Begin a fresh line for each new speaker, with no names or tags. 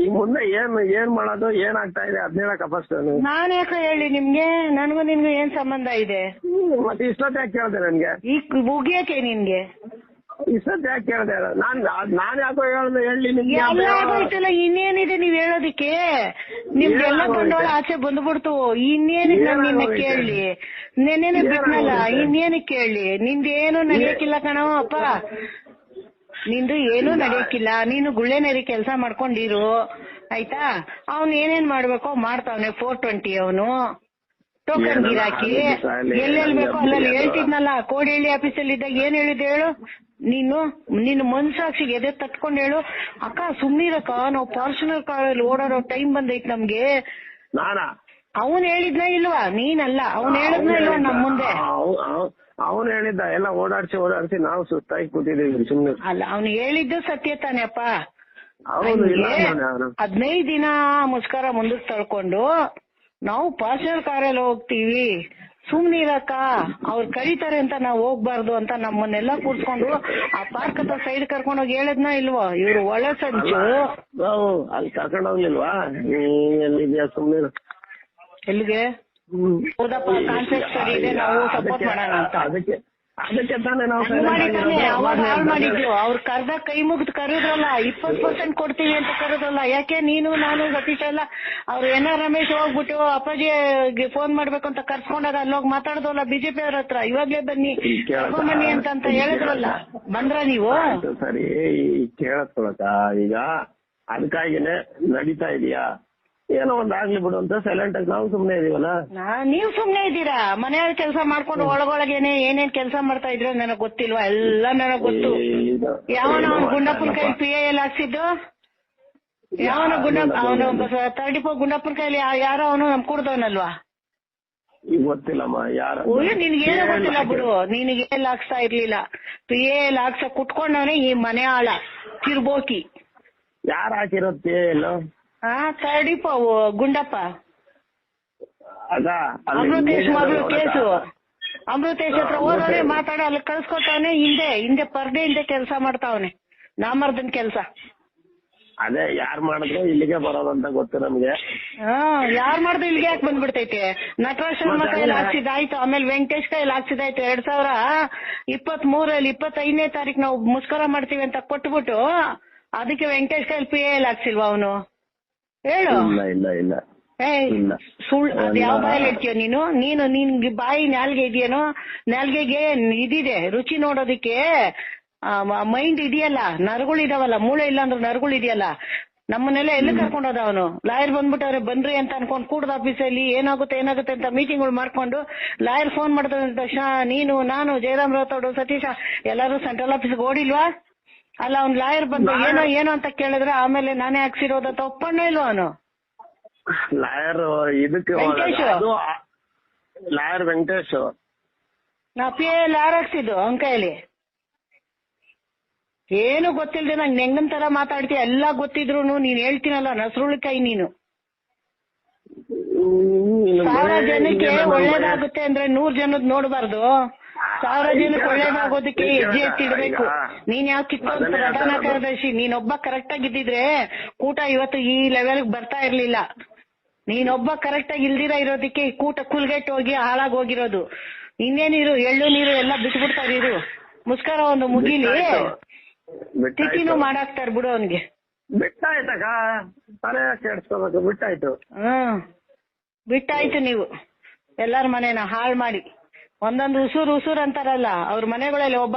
ಈ ಮುಂದೆ ಏನ್ ಏನ್ ಮಾಡೋದು ಏನ್ ಆಗ್ತಾ ಇದೆ ಅದ್ನ ಹೇಳಕ್ಕ ಫಸ್ಟ್
ನಾನ್. ಯಾಕೆ ಹೇಳಿ ನಿಮ್ಗೆ? ನನ್ಗೂ ನಿನ್ಗೂ ಏನ್ ಸಂಬಂಧ ಇದೆ?
ಮತ್ತೆ ಇಷ್ಟೊತ್ತು ಯಾಕೆ ಕೇಳಿದೆ ನನ್ಗೆ?
ಈ ಮುಗಿಯಕ್ಕೆ ನಿನ್ಗೆ.
ಇಷ್ಟೊತ್ತು ಯಾಕೆ ಕೇಳಿದೆ? ನಾನ್ ನಾನ್ ಯಾಕೋ ಹೇಳ್ದೆ ಹೇಳಿ ನಿಮ್ಗೆ
ಆಗೋಯ್ತಲ್ಲ ಇನ್ನೇನಿದೆ ನೀವ್ ಹೇಳೋದಿಕ್ಕೆ? ನಿಮ್ಗೆಲ್ಲ? ಬಂಡವಾಳ ಆಚೆ ಬಂದ್ಬಿಡ್ತು. ಇನ್ನೇನಿದೆ ನಾನ್ ನಿನ್ನ? ಕೇಳಿ. ನೆನ್ನೆನೆ ಬಿಟ್ನಲ್ಲ
ಇನ್ನೇನಕ್ಕೆ
ಇನ್ನೇನಕ್ ಕೇಳಿ? ನಿಂದೇನು ನಡೆಯಕ್ಕಿಲ್ಲ ಕಣವ ಅಪ್ಪ. ನಿಂದು ಏನು ನಡೆಯಕ್ಕಿಲ್ಲ. ನೀನು ಗುಳ್ಳೆನೇರಿ ಕೆಲಸ ಮಾಡ್ಕೊಂಡಿರು. ಆಯ್ತಾ? ಅವ್ನ್ ಏನೇನ್ ಮಾಡ್ಬೇಕೋ ಮಾಡ್ತಾವ್ನೆ ಫೋರ್ ಟ್ವೆಂಟಿ ಅವನು. ಟೋಕನ್ ಗಿರಾಕಿ. ಎಲ್ಲೆಲ್ ಬೇಕೋ ಅಲ್ಲಲ್ಲಿ ಹೇಳ್ತಿದ್ನಲ್ಲ ಕೋಡಿಹಳ್ಳಿ ಆಫೀಸಲ್ಲಿ ಇದ್ದಾಗ ಏನ್ ಹೇಳಿದ್ ಹೇಳು? ನೀನು ನಿನ್ನ ಮನ್ಸಾಕ್ಷಿಗೆ ಎದೆ ತಟ್ಕೊಂಡ್ ಹೇಳು ಅಕ್ಕ ಸುಮ್ನಿರಕ್ಕ ನಾವು ಪರ್ಸನಲ್ ಅಲ್ಲಿ ಓಡಾಡೋ ಟೈಮ್ ಬಂದೈತ್ ನಮ್ಗೆ.
ನಾನಾ?
ಅವನ್ ಹೇಳಿದ್ನ ಇಲ್ವಾ? ನೀನಲ್ಲ. ಅವನ್ ಹೇಳಿದ್ನ ಇಲ್ವಾ ನಮ್ ಮುಂದೆ?
ಅವನ್ ಹೇಳಿದ್ದ. ಎಲ್ಲ ಓಡಾಡ್ಸಿ ಓಡಾಡ್ಸಿ ನಾವು ಸುತ್ತಾಗಿ ಕೂತಿದ್ದೀವಿ ಸುಮ್ನೆ.
ಅಲ್ಲ ಅವ್ನು ಹೇಳಿದ್ದು ಸತ್ಯ ತಾನೆ ಅಪ್ಪ
ಹೌದು ಇಲ್ಲ
ಹಂಗೆ
ಅಂದವ್ನೆ ಅವ್ನು.
ಹದಿನೈದು ದಿನ ಮುಸ್ಕರ ಮುಂದಕ್ ತಳ್ಕೊಂಡು ನಾವು ಪರ್ಸನಲ್ ಕಾರಲ್ಲಿ ಹೋಗ್ತೀವಿ. ಸುಮ್ನಿರಕ್ಕ ಅವ್ರು ಕರೀತಾರೆ ಅಂತ ನಾವ್ ಹೋಗ್ಬಾರ್ದು ಅಂತ ನಮ್ಮನ್ನೆಲ್ಲ ಕೂರ್ಸ್ಕೊಂಡು ಆ ಪಾರ್ಕ್ ಹತ್ರ ಸೈಡ್ ಕರ್ಕೊಂಡು ಹೋಗಿ ಹೇಳದ್ನ ಇಲ್ವಾ? ಇವ್ರು ಒಳ ಸಂಚು.
ಅಲ್ಲಿ ಕರ್ಕೊಂಡು ಹೋಗ್ಲಿಲ್ವಾ? ನೀನ್ ಎಲ್ಲಿದ್ಯಾ ಸುಮ್ನೆ
ಎಲ್ಲಿಗೆ? ಹೌದಪ್ಪ ಕಾನ್ಸೆಪ್ಟ್ ಸರಿ ಇದೆ ನಾವು ಸಪೋರ್ಟ್ ಮಾಡೋಣ ಅಂತ.
ಅದಕ್ಕೆ ಅದಕ್ಕೆ ತಾನೇ ನಾವು
ಅವಾಗ ಹಾಳು ಅವ್ರು ಕರ್ದ ಕೈ ಮುಗ್ದು ಕರೆದ್ರಲ್ಲ ಇಪ್ಪತ್ ಪರ್ಸೆಂಟ್ ಕೊಡ್ತೀವಿ ಅಂತ ಕರೆದ್ರಲ್ಲ ಯಾಕೆ ನೀನು ನಾನು ಸತೀಶ್ ಎಲ್ಲ ಅವ್ರು ಎನ್ ಆರ್ ರಮೇಶ್ ಹೋಗ್ಬಿಟ್ಟು ಅಪ್ಪಾಜಿಗೆ ಫೋನ್ ಮಾಡ್ಬೇಕು ಅಂತ ಕರ್ಸ್ಕೊಂಡಾಗ ಅಲ್ಲಿ ಹೋಗಿ ಮಾತಾಡ್ದವಲ್ಲ ಬಿಜೆಪಿ ಅವ್ರ ಹತ್ರ. ಇವಾಗ್ಲೇ ಬನ್ನಿ ಬನ್ನಿ ಅಂತ ಅಂತ ಹೇಳಿದ್ರಲ್ಲ. ಬಂದ್ರ ನೀವು?
ಸರಿ. ಕೇಳಕ್ ಈಗ ಅದಕ್ಕಾಗಿನೇ ನಡೀತಾ ಇದೀಯಾ? ಏನೋ ಒಂದ್ ಆಗ್ಲಿ ಬಿಡು ಅಂತ ಸೈಲೆಂಟ್ ಆಗಿ ನಾವು ಸುಮ್ನೆ ಇದೀವಲ್ಲ?
ನಾ- ನೀವ್ ಸುಮ್ನೆ ಇದ್ದೀರಾ? ಮನೆಯವ್ರ ಕೆಲಸ ಮಾಡ್ಕೊಂಡು ಒಳಗೊಳಗೇನೆ ಏನೇನ್ ಕೆಲಸ ಮಾಡ್ತಾ ಇದ್ರೋ ನನಗ್ ಗೊತ್ತಿಲ್ವಾ? ಎಲ್ಲ ನನಗ್ ಗೊತ್ತು.
ಇದು
ಯಾವನ ಅವ್ನ್ ಗುಂಡಪ್ಪನ ಕೈ. ಪಿ ಎ ಎಲ್ ಹಾಕ್ಸಿದ್ದು? ಯಾವನ ಗುಂಡ ಅವನು ತರ್ಡಿಪೋ ಗುಂಡಪ್ಪನ ಕೈಲಿ ಯಾ- ಯಾರೋ ಅವನು ನಮ್ ಕುಡ್ದವನಲ್ವಾ?
ಈಗ ಗೊತ್ತಿಲ್ಲಮ್ಮ ಯಾರು?
ನಿನ್ಗೇನು ಗೊತ್ತಿಲ್ಲ ಬಿಡು. ನಿನಗೆ ಎಲ್ ಹಾಕ್ಸ್ತಾ ಇರ್ಲಿಲ್ಲ. ಪಿ ಎ ಎಲ್ ಹಾಕ್ಸ ಕುಟ್ಕೊಂಡವನೇ ಈ ಮನೆ ಆಳ ಕಿರ್ಬೋಕಿ
ಯಾರು ಪಿ ಎಲ್ಲೋ
ಹಾ ತರ್ಡಿಪೋ ಗುಂಡಪ್ಪ. ಅಮೃತೇಶ್ ಮಗಳು ಕೇಸು. ಅಮೃತೇಶ್ ಹತ್ರ ಹೋದವನೇ ಮಾತಾಡೋ ಅಲ್ಲಿ ಕಳ್ಸ್ಕೊತಾವನೆ ಹಿಂದೆ ಹಿಂದೆ ಪರ್ದೆ ಹಿಂದೆ ಕೆಲಸ ಮಾಡ್ತಾವನೆ. ನಾಮರ್ದನ್ ಕೆಲಸ.
ಅದೇ ಯಾರ್ ಮಾಡಿದ್ರು ಇಲ್ಲಿಗೆ ಬರೋದಂತ ಗೊತ್ತು ನಮ್ಗೆ.
ಹಾ ಯಾರ್ ಮಾಡಿದ್ರು ಇಲ್ಲಿಗೆ ಯಾಕೆ ಬಂದ್ಬಿಡ್ತೈತೆ? ನಟರಾಜ್ ಶರ್ಮಾ ಕೈಯಲ್ಲಿ. ಹಾಕ್ಸಿದಾಯ್ತು ಆಮೇಲೆ ವೆಂಕಟೇಶ್ ಕೈಯಲ್ಲಿ ಹಾಕ್ಸಿದಾಯ್ತು ಎರಡ್ ಸಾವಿರ ಇಪ್ಪತ್ ಮೂರಲ್ಲಿ ಇಪ್ಪತ್ತೈದನೇ ತಾರೀಕು ನಾವು ಮುಸ್ಕರ ಮಾಡ್ತೀವಿ ಅಂತ ಕೊಟ್ಬಿಟ್ಟು ಅದಕ್ಕೆ ವೆಂಕಟೇಶ್ ಕೈಯಲ್ಲಿ ಪಿ ಎಲ್ ಹಾಕ್ಸಿಲ್ವಾ ಅವನು? ಹೇಳು.
ಇಲ್ಲ ಇಲ್ಲ ಇಲ್ಲ. ಇಲ್ಲ.
ಸುಳ್ಳು ಅದ್ ಯಾವ. ಬಾಯಲ್ಲಿ ನೀನು? ನೀನು ನಿನ್ ಬಾಯಿ ನಾಲ್ಗೆ ಇದೆಯೇನೋ? ನಾಲ್ಗೆಗೆ ಇದಿದೆ ರುಚಿ ನೋಡೋದಿಕ್ಕೆ. ಮೈಂಡ್ ಇದೆಯಲ್ಲ ನರಗಳಿದಾವಲ್ಲ ಮೂಳೆ ಇಲ್ಲ ಅಂದ್ರೆ ನರಗಳು ಇದೆಯಲ್ಲ. ನಮ್ಮನ್ನೆಲ್ಲ ಎಲ್ಲಿ ಕರ್ಕೊಂಡೋದ ಅವನು? ಲಾಯರ್ ಬಂದ್ಬಿಟ್ಟವ್ರೆ ಬನ್ರಿ ಅಂತ ಅನ್ಕೊಂಡು ಕೂಡದ ಆಫೀಸಲ್ಲಿ ಏನಾಗುತ್ತೆ ಏನಾಗುತ್ತೆ ಅಂತ ಮೀಟಿಂಗ್ಗಳು ಮಾಡ್ಕೊಂಡು ಲಾಯರ್ ಫೋನ್ ಮಾಡಿದ ತಕ್ಷಣ ನೀನು ನಾನು ಜಯರಾಮ್ ರಾಥೋಡ್ ಸತೀಶ ಎಲ್ಲರೂ ಸೆಂಟ್ರಲ್ ಆಫೀಸ್ಗೆ ಓಡಿಲ್ವಾ? ಅಲ್ಲ ಅವ್ನ್ ಲಾಯರ್ ಬಂದು ಏನೋ ಏನೋ ಅಂತ ಕೇಳಿದ್ರೆ ಆಮೇಲೆ ನಾನೇ ಹಾಕ್ಸಿರೋದ ಒಪ್ಪಣ್ಣ ಇಲ್ವಾ ಅವನು?
ಲಾಯರ್ ಇದಕ್ಕೆ
ವೆಂಕಟೇಶ್.
ಲಾಯರ್ ವೆಂಕಟೇಶ್.
ನಾ ಪಿ ಎಲ್ ಯಾರು ಹಾಕ್ಸಿದ್ದು ಅವನ ಕೈಯಲ್ಲಿ. ಏನು ಗೊತ್ತಿಲ್ದೆ ನಂಗೆ ನೆಂಗನ್ ತರ ಮಾತಾಡ್ತೀಯ ಎಲ್ಲ ಗೊತ್ತಿದ್ರು ನೀನ್ ಹೇಳ್ತೀನಲ್ಲ ನಸರುಳಿಕಾಯಿ ಕೈ ನೀನು. ಸಾವಿರ ಜನಕ್ಕೆ ಒಳ್ಳೇದಾಗುತ್ತೆ ಅಂದ್ರೆ ನೂರ್ ಜನದ್ ನೋಡ್ಬಾರ್ದು. ಸಾವಿರ ಜನಕ್ಕೆ ಒಳ್ಳೇದಾಗೋದಕ್ಕೆ ಹೆಜ್ಜೆ ಎತ್ತಿಡ್ಬೇಕು ನೀನ್ ಯಾವ ಕಿತ್ತೊಂದು ಪ್ರಧಾನ ಕಾರ್ಯದರ್ಶಿ ನೀನೊಬ್ಬ ಕರೆಕ್ಟ್ ಆಗಿದ್ದಿದ್ರೆ ಕೂಟ ಇವತ್ತು ಈ ಲೆವೆಲ್ ಬರ್ತಾ ಇರ್ಲಿಲ್ಲ. ನೀನೊಬ್ಬ ಕರೆಕ್ಟ್ ಆಗಿ ಇಲ್ದಿರ ಇರೋದಕ್ಕೆ ಈ ಕೂಟ ಕುಲ್ಗೆಟ್ ಹೋಗಿ ಹಾಳಾಗ್ ಹೋಗಿರೋದು. ಇನ್ನೇನಿರು ಎಳ್ಳು ನೀರು ಎಲ್ಲ ಬಿಟ್ಬಿಡ್ತಾರ ಇರು. ಮುಸ್ಕಾರ ಒಂದು ಮುಗಿಲಿ. ತಿಥಿನೂ ಮಾಡಾಕ್ತಾರ ಬಿಡು ಅವನ್ಗೆ.
ಬಿಟ್ಟಾಯ್ತಕ್ಕ. ತಲೆ ಕೆಡ್ಸ್ಕೋಬೇಕು ಬಿಟ್ಟಾಯ್ತು.
ಹ್ಮ್. ಬಿಟ್ಟಾಯ್ತು ನೀವು. ಎಲ್ಲಾರ ಮನೇನ ಹಾಳ್ ಮಾಡಿ. ಒಂದೊಂದು ಉಸುರು ಉಸುರು ಅಂತಾರಲ್ಲ ಅವ್ರ ಮನೆಗಳಲ್ಲಿ ಒಬ್ಬ